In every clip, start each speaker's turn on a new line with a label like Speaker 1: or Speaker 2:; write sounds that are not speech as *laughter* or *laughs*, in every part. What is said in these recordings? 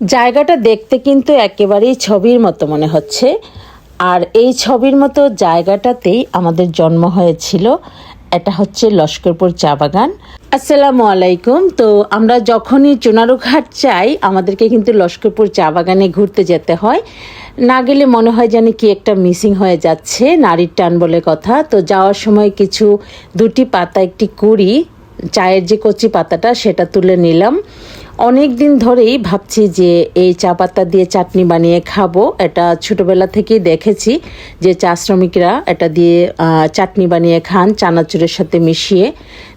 Speaker 1: জায়গাটা দেখতে কিন্তু একেবারেই ছবির মতো মনে হচ্ছে। আর এই ছবির মতো জায়গাটাতেই আমাদের জন্ম হয়েছিল। এটা হচ্ছে লস্করপুর চা বাগান। আসসালামু আলাইকুম। তো আমরা যখনই চুনারুঘাট চাই আমাদেরকে কিন্তু লস্করপুর চা বাগানে ঘুরতে যেতে হয়। না গেলে মনে হয় যেন কি একটা মিসিং হয়ে যাচ্ছে, নারীর টান বলে কথা। তো যাওয়ার সময় কিছু দুটি পাতা একটি কুড়ি চায়ের যে কচি পাতাটা সেটা তুলে নিলাম। অনেক দিন ধরেই ভাবছি যে এই চা পাতা দিয়ে চাটনি বানিয়ে খাব। এটা ছোটোবেলা থেকেই দেখেছি যে চা শ্রমিকরা এটা দিয়ে চাটনি বানিয়ে খান, চানাচুরের সাথে মিশিয়ে।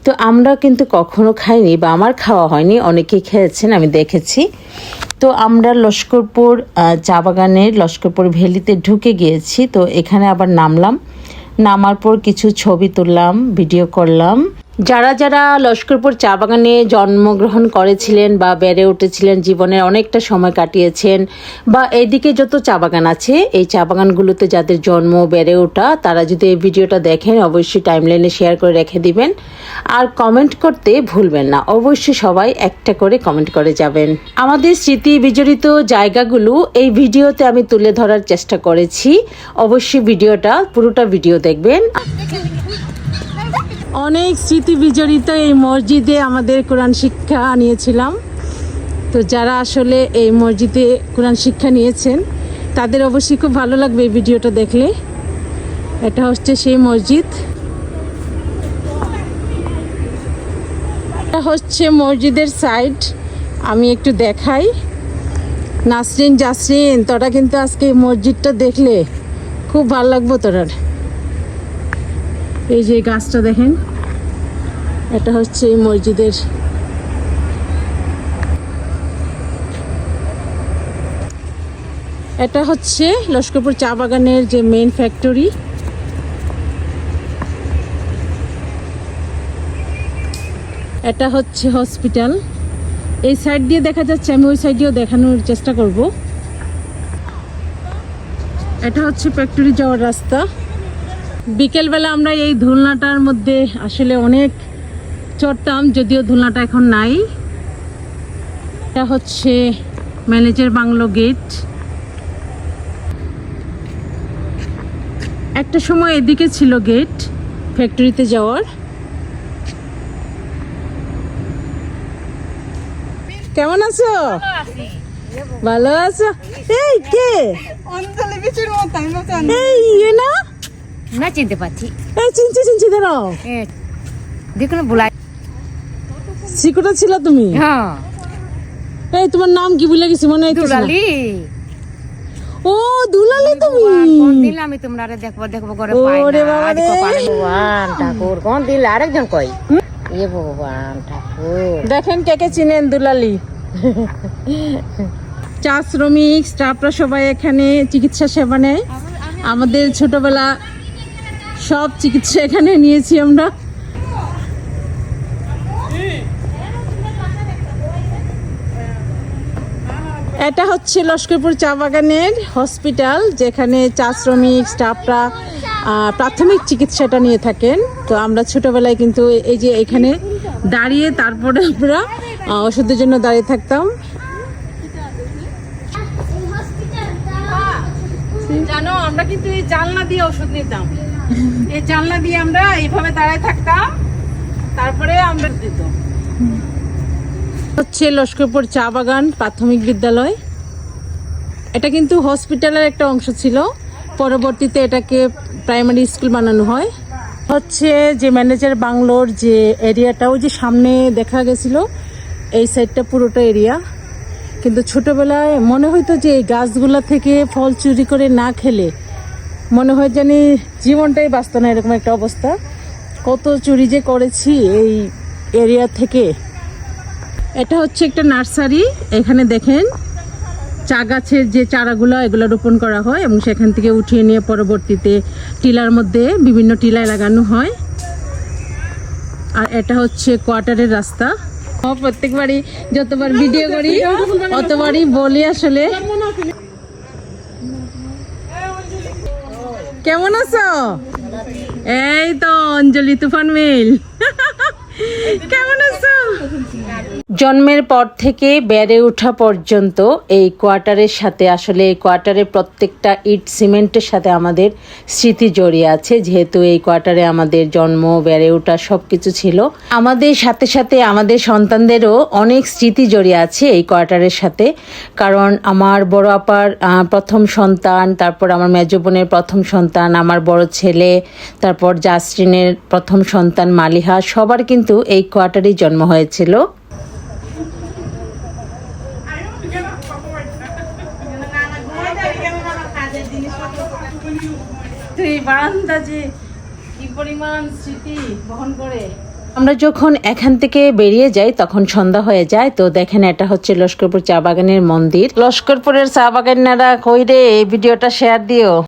Speaker 1: তো আমরা কিন্তু কখনো খাইনি বা আমার খাওয়া হয়নি, অনেকেই খেয়েছেন, আমি দেখেছি। তো আমরা লস্করপুর চা বাগানের লস্করপুর ভ্যালিতে ঢুকে গিয়েছি। তো এখানে আবার নামলাম। নামার পর কিছু ছবি তুললাম, ভিডিও করলাম। যারা যারা লস্করপুর চা বাগানে জন্মগ্রহণ করেছিলেন বা বেড়ে উঠেছিলেন জীবনের অনেকটা সময় কাটিয়েছেন বা এইদিকে যত চা বাগান আছে, এই চা বাগানগুলোতে যাদের জন্ম, বেড়ে ওঠা, তারা যদি এই ভিডিওটা দেখেন, অবশ্যই টাইমলাইনে শেয়ার করে রেখে দিবেন। আর কমেন্ট করতে ভুলবেন না, অবশ্যই সবাই একটা করে কমেন্ট করে যাবেন। আমাদের স্মৃতি বিজড়িত জায়গাগুলো এই ভিডিওতে আমি তুলে ধরার চেষ্টা করেছি। অবশ্যই ভিডিওটা, পুরোটা ভিডিও দেখবেন। অনেক স্মৃতি বিজড়িত এই মসজিদে আমাদের কোরআন শিক্ষা নিয়েছিলাম। তো যারা আসলে এই মসজিদে কোরআন শিক্ষা নিয়েছেন, তাদের অবশ্যই খুব ভালো লাগবে এই ভিডিওটা দেখলে। এটা হচ্ছে সেই মসজিদ। এটা হচ্ছে মসজিদের সাইড। আমি একটু দেখাই। নাসরিন, জাসরিন, তোরা কিন্তু আজকে মসজিদটা দেখলে খুব ভালো লাগবো তোরার। এই যে গাছটা দেখেন, এটা হচ্ছে এই মসজিদের। এটা হচ্ছে লস্করপুর চা বাগানের যে মেইন ফ্যাক্টরি এটা হচ্ছে হসপিটাল এই সাইড দিয়ে দেখা যাচ্ছে, আমি ওই সাইড দিয়েও দেখানোর চেষ্টা করব। এটা হচ্ছে ফ্যাক্টরি যাওয়ার রাস্তা। বিকেলবেলা আমরা এই ধুলনাটার মধ্যে আসলে অনেক চড়তাম যদিও ধুলনাটা এখন নাই। এটা হচ্ছে ম্যানেজার বাংলো গেট। একটা সময় এদিকে ছিল গেট ফ্যাক্টরিতে যাওয়ার। কেমন আছো? ভালো আছো? এই কে?
Speaker 2: অঞ্জলি বিচুর মতো।
Speaker 1: এই ইয়ে না?
Speaker 3: না চিনতে পারছি।
Speaker 1: এই চিনছি চিনছি দাঁড়াও।
Speaker 3: দেখুন বুলাই।
Speaker 1: সিকুটা ছিল তুমি?
Speaker 3: হ্যাঁ।
Speaker 1: এই তোমার নাম কি ভুলে গেছি মনে হয়
Speaker 3: দুলালি।
Speaker 1: ও দুলালি তুমি।
Speaker 3: কোন দিন আমি তোমরা দেখব দেখব করে পাই
Speaker 1: ওরে বাবা রে।
Speaker 3: ভগবান ঠাকুর কোন দিন আরেকজন কই? এ ভগবান ঠাকুর।
Speaker 1: দেখেন কে কে চিনেন দুলালি। চা শ্রমিক স্টাফরা সবাই এখানে চিকিৎসা সেবা নেয়। আমাদের ছোটবেলা সব চিকিৎসা এখানে নিয়েছি আমরা। এটা হচ্ছে লস্করপুর চা বাগানের হসপিটাল, যেখানে চা শ্রমিক, স্টাফরা প্রাথমিক চিকিৎসাটা নিয়ে থাকেন। তো আমরা ছোটোবেলায় কিন্তু এই যে এখানে দাঁড়িয়ে তারপরে আমরা ওষুধের জন্য দাঁড়িয়ে থাকতাম। জানো, আমরা কিন্তু এই জানলা দিয়ে ওষুধ নিতাম। এই জানলা দিয়ে আমরা এইভাবে দাঁড়ায় থাকতাম। তারপরে আমরা দিত। হচ্ছে লস্করপুর চা বাগান প্রাথমিক বিদ্যালয়। এটা কিন্তু হসপিটালের একটা অংশ ছিল। পরবর্তীতে এটাকে প্রাইমারি স্কুল বানানো হয়। হচ্ছে যে ম্যানেজার বাংলোর যে এরিয়াটা, ওই যে সামনে দেখা গেছিল, এই সাইডটা পুরোটা এরিয়া। কিন্তু ছোটবেলায় মনে হইতো যে এই গাছগুলা থেকে ফল চুরি করে না খেলে মনে হয় জানি জীবনটাই বাঁচত না এরকম একটা অবস্থা। কত চুরি যে করেছি এই এরিয়া থেকে। এটা হচ্ছে একটা নার্সারি, এখানে দেখেন চা গাছের যে চারাগুলো, এগুলো রোপণ করা হয় এবং সেখান থেকে উঠিয়ে নিয়ে পরবর্তীতে টিলার মধ্যে বিভিন্ন টিলায় লাগানো হয়। আর এটা হচ্ছে কোয়ার্টারের রাস্তা। প্রত্যেকবারই যতবার ভিডিও করি, অতবারই বলি আসলে। কেমন আছো? এই তো অঞ্জলি তুফান মিল। *laughs* কেমন আছো? জন্মের পর থেকে বেড়ে ওঠা পর্যন্ত এই কোয়ার্টারের সাথে আসলে এই কোয়ার্টারের প্রত্যেকটা ইট সিমেন্টের সাথে আমাদের স্মৃতি জড়িয়ে আছে। যেহেতু এই কোয়ার্টারে আমাদের জন্ম, বেড়ে ওঠা সব কিছু ছিল। আমাদের সাথে সাথে আমাদের সন্তানদেরও অনেক স্মৃতি জড়িয়ে আছে এই কোয়ার্টারের সাথে। কারণ আমার বড় আপার প্রথম সন্তান, তারপর আমার মেজ বোনের প্রথম সন্তান, আমার বড় ছেলে, তারপর জাসরিনের প্রথম সন্তান মালিহা, সবার কিন্তু এই কোয়ার্টারেই জন্ম হয়েছিল। আমরা যখন এখান থেকে বেরিয়ে যাই, তখন সন্ধ্যা হয়ে যায়। তো দেখেন, এটা হচ্ছে লস্করপুর চা বাগানের মন্দির। লস্করপুরের চা বাগানারা কই রে? এই ভিডিওটা শেয়ার দিও।